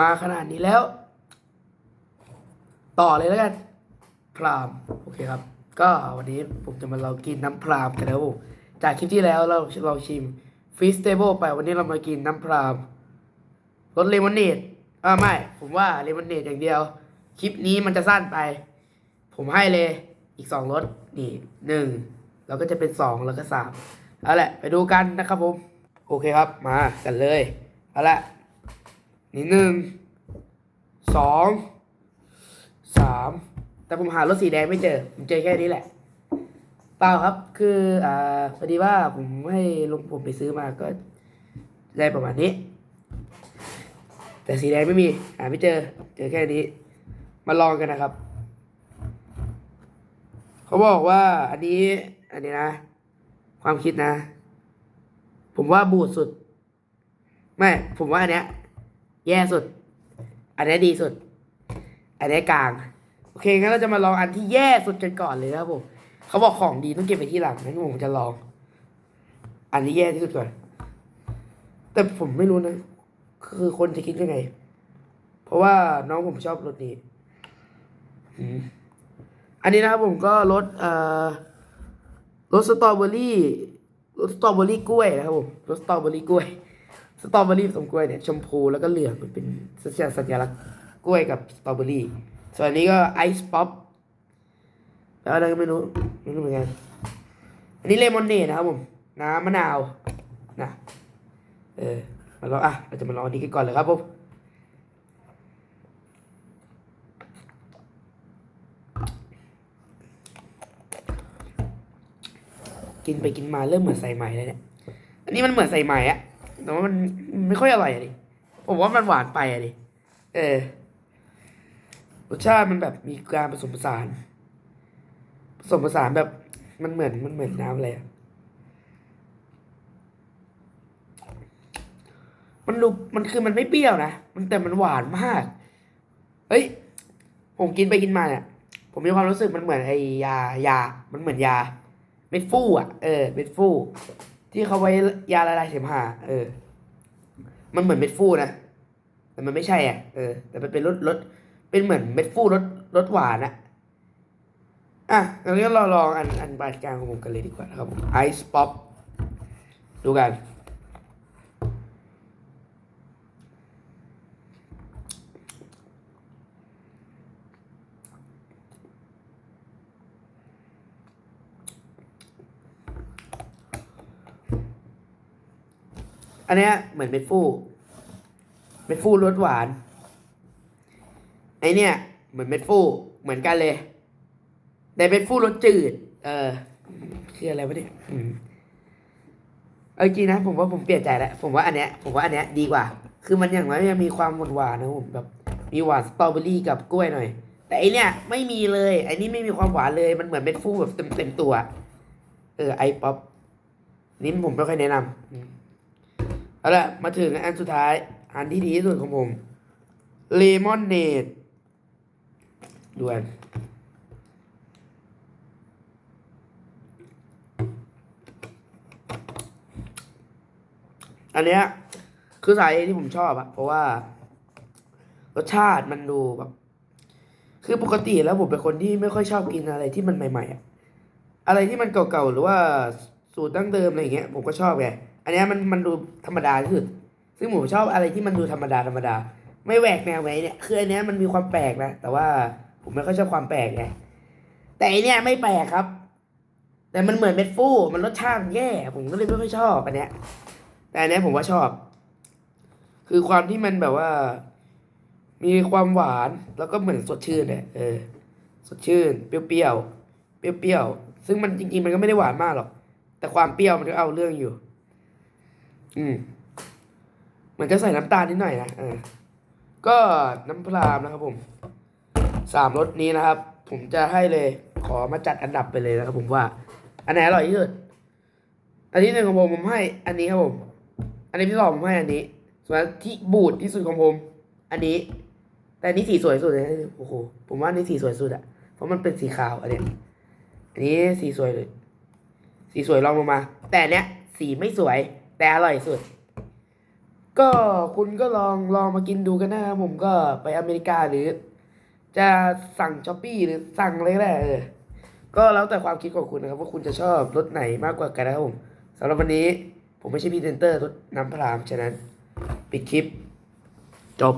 มาขนาดนี้แล้ว ต่อเลยแล้วกัน พรามโอเคครับ ก็วันนี้ผมจะมาลองกินน้ำพรามกันนะครับผมจากคลิปที่แล้วเราลองชิมฟิสเตเบิลไปวันนี้เรามากินน้ำพรามรสเลมอนเนดอ่าไม่ ผมว่าเลมอนเนดอย่างเดียว คลิปนี้มันจะสั้นไป ผมให้เลยอีกสองรสนี่หนึ่งแล้วก็จะเป็นสองแล้วก็สามเอาละ ไปดูกันนะครับผม โอเคครับมากันเลย เอาละ นี่หนึ่งสองสามแต่ผมหารถสีแดงไม่เจอ ผมเจอแค่นี้แหละ เปล่าครับ คืออ่าพอดีว่าผมให้ลุงผมไปซื้อมาก็ได้ประมาณนี้ แต่สีแดงไม่มี หาไม่เจอ เจอแค่นี้ มาลองกันนะครับ เขาบอกว่าอันนี้ อันนี้นะ ความคิดนะ ผมว่าบูดสุด ไม่ ผมว่าอันเนี้ย แย่สุด อันนี้ดีสุด อันนี้กลาง โอเคงั้นเราจะมาลองอันที่แย่สุดกันก่อนเลยนะครับผมเขาบอกของดีต้องเก็บไปที่หลังงั้นผมจะลอง อันนี้แย่ที่สุดก่อน แต่ผมไม่รู้นะ คือคนจะคิดยังไง เพราะว่าน้องผมชอบรสนี้อันนี้นะครับผมก็รสเอ่อรสสตรอเบอรี่รสสตรอเบอรี่กล้วยนะครับผมรสสตรอเบอรี่กล้วย สตรอเบอรี่ผสมกล้วยเนี่ยชมพูแล้วก็เหลืองมันเป็นสัญสัญลักษณ์กล้วยกับสตรอเบอรี่ ส่วนนี้ก็ไอซ์ป๊อปแปลว่าอะไรก็ไม่รู้ไม่รู้เหมือนกัน อันนี้เลมอนเนดนะครับผม น้ำมะนาวนะเออมาลองอะเราจะมาลองอันนี้กันก่อนเลยครับผมกินไปกินมาเริ่มเหมือนใส่ใหม่เลยเนี่ย อันนี้มันเหมือนใส่ใหม่อะ แต่ว่ามันไม่ค่อยอร่อยอะดิผมว่ามันหวานไปอะดิเออรสชาติมันแบบมีการผสมผสาน ผสมผสานแบบมันเหมือนมันเหมือนน้ำอะไรอะมันดูมันคือมันไม่เปรี้ยวนะมันแต่มันหวานมาก เฮ้ย ผมกินไปกินมาเนี่ยผมมีความรู้สึกมันเหมือนไอ้ยายา มันเหมือนยา เม็ดฟู่อะ เออ เม็ดฟู่ ที่เขาไว้ยาละลายเสมหะเออ มันเหมือนเม็ดฟูนะแต่มันไม่ใช่อะเออ แต่มันเป็นรสรสเป็นเหมือนเม็ดฟูรสรสหวานอะอะงั้นเราลองอันอันบาดกลางของผมกันเลยดีกว่านะครับผมไอซ์ป๊อปดูกัน อันเนี้ยเหมือนเม็ดฟูเม็ดฟูรสหวาน ไอเนี้ยเหมือนเม็ดฟูเหมือนกันเลย แต่เม็ดฟูรสจืด เออ คืออะไรวะเนี่ยอืมเอาจริงนะผมว่าผมเปลี่ยนใจแล้วผมว่าอันเนี้ยผมว่าอันเนี้ยดีกว่า คือมันอย่างน้อยยังมีความหวานหวานๆนะผมแบบมีหวานสตรอเบอรี่กับกล้วยหน่อย แต่ไอเนี้ยไม่มีเลยไอนี้ไม่มีความหวานเลยมันเหมือนเม็ดฟูแบบเต็มเต็มๆตัว เออไอป๊อปนี่ผมไม่ค่อยแนะนำอืม เอาละมาถึงอันสุดท้าย อันที่ดีที่สุดของผมเลมอนเนดด่วนอันเนี้ยคือสาเหตุที่ผมชอบอะเพราะว่า รสชาติมันดูแบบคือปกติแล้วผมเป็นคนที่ไม่ค่อยชอบกินอะไรที่มันใหม่ๆอะอะไรที่มันเก่าๆหรือว่าสูตรดั้งเดิมอะไรอย่างเงี้ยผมก็ชอบไง อันนี้มันมันดูธรรมดาที่สุด ซึ่งผมชอบอะไรที่มันดูธรรมดาธรรมดา ไม่แหวกแนวไว้เนี่ย คืออันนี้มันมีความแปลกนะ แต่ว่าผมไม่ค่อยชอบความแปลกไง แต่อันนี้ไม่แปลกครับ แต่มันเหมือนเม็ดฟูมันรสชาติมันแย่ ผมก็เลยไม่ค่อยชอบอันเนี้ย แต่อันเนี้ยผมว่าชอบ คือความที่มันแบบว่า มีความหวาน แล้วก็เหมือนสดชื่นเนี่ย เออ สดชื่น เปรี้ยวๆ เปรี้ยวๆ ซึ่งมันจริงๆ มันก็ไม่ได้หวานมากหรอก แต่ความเปรี้ยวมันก็เอาเรื่องอยู่ อืมเหมือนจะใส่น้ำตาลนิดหน่อยนะเออก็น้ำพรามนะครับผมสามรสนี้นะครับ ผมจะให้เลย ขอมาจัดอันดับไปเลยนะครับ ผมว่า อันไหนอร่อยที่สุด อันที่หนึ่งของผมผมให้ อันนี้ครับผม อันนี้ที่สองผมให้อันนี้ ส่วนที่บูดที่สุดของผม อันนี้ แต่อันนี้สีสวยสุดเลยโอ้โหผมว่าอันนี้สีสวยสุดอะเพราะมันเป็นสีขาวอันเนี้ยอันนี้สีสวยเลย สีสวยลองลงมา แต่อันเนี้ยสีไม่สวย แต่อร่อยสุด ก็คุณก็ลองลองมากินดูกันนะครับผมก็ไปอเมริกาหรือ จะสั่งช้อปปี้หรือสั่งอะไรก็ได้เออก็แล้วแต่ความคิดของคุณนะครับ ว่าคุณจะชอบรสไหนมากกว่ากันนะครับผมสำหรับวันนี้ผมไม่ใช่พรีเซนเตอร์รถน้ำพรามฉะนั้น ปิดคลิป จบ